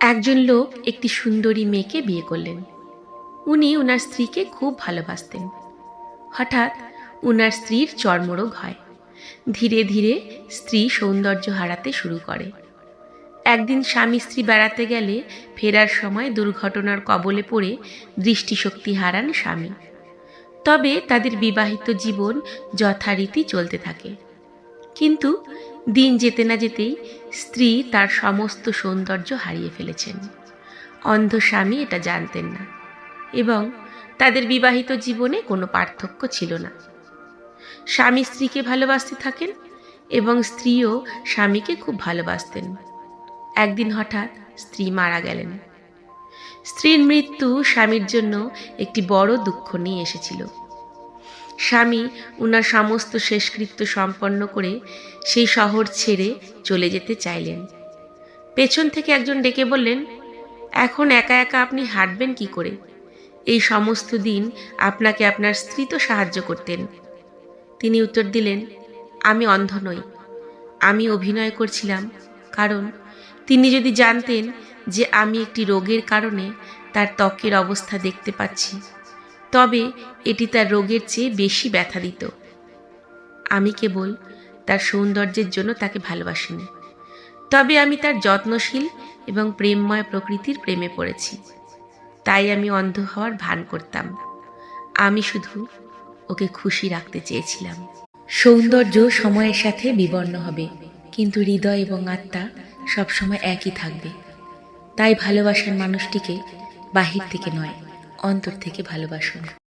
একজন লোক একটি সুন্দরী মেয়েকে বিয়ে করলেন। উনি ওনার স্ত্রীকে খুব ভালোবাসতেন। হঠাৎ ওনার স্ত্রীর চর্মরোগ হয়। ধীরে ধীরে স্ত্রী সৌন্দর্য হারাতে শুরু করে। একদিন স্বামী স্ত্রী বেড়াতে গেলে ফেরার সময় দুর্ঘটনার কবলে পড়ে দৃষ্টিশক্তি হারান স্বামী। তবে তাদের বিবাহিত জীবন যথারীতি চলতে থাকে। কিন্তু দিন যেতে না যেতেই স্ত্রী তার সমস্ত সৌন্দর্য হারিয়ে ফেলেছেন। অন্ধ স্বামী এটা জানতেন না এবং তাদের বিবাহিত জীবনে কোনো পার্থক্য ছিল না। স্বামী স্ত্রীকে ভালোবাসতে থাকেন এবং স্ত্রীও স্বামীকে খুব ভালোবাসতেন। একদিন হঠাৎ স্ত্রী মারা গেলেন। স্ত্রীর মৃত্যু স্বামীর জন্য একটি বড় দুঃখ নিয়ে এসেছিল। স্বামী উনার সমস্ত শেষকৃত্য সম্পন্ন করে সেই শহর ছেড়ে চলে যেতে চাইলেন। পেছন থেকে একজন ডেকে বললেন, এখন একা একা আপনি হাঁটবেন কি করে? এই সমস্ত দিন আপনাকে আপনার স্ত্রী তো সাহায্য করতেন। তিনি উত্তর দিলেন, আমি অন্ধ নই। আমি অভিনয় করছিলাম, কারণ তিনি যদি জানতেন যে আমি একটি রোগের কারণে তার ত্বকের অবস্থা দেখতে পাচ্ছি তবে এটি তার রোগের চেয়ে বেশি ব্যথা দিত আমি কেবল তার সৌন্দর্যের জন্য তাকে ভালোবাসিনি। তবে আমি তার যত্নশীল এবং প্রেমময় প্রকৃতির প্রেমে পড়েছি। তাই আমি অন্ধ হওয়ার ভান করতাম। আমি শুধু ওকে খুশি রাখতে চেয়েছিলাম। সৌন্দর্য সময়ের সাথে বিবর্ণ হবে, কিন্তু হৃদয় এবং আত্মা সবসময় একই থাকবে। তাই ভালোবাসার মানুষটিকে বাহির থেকে নয় অন্তর থেকে ভালোবাসুন।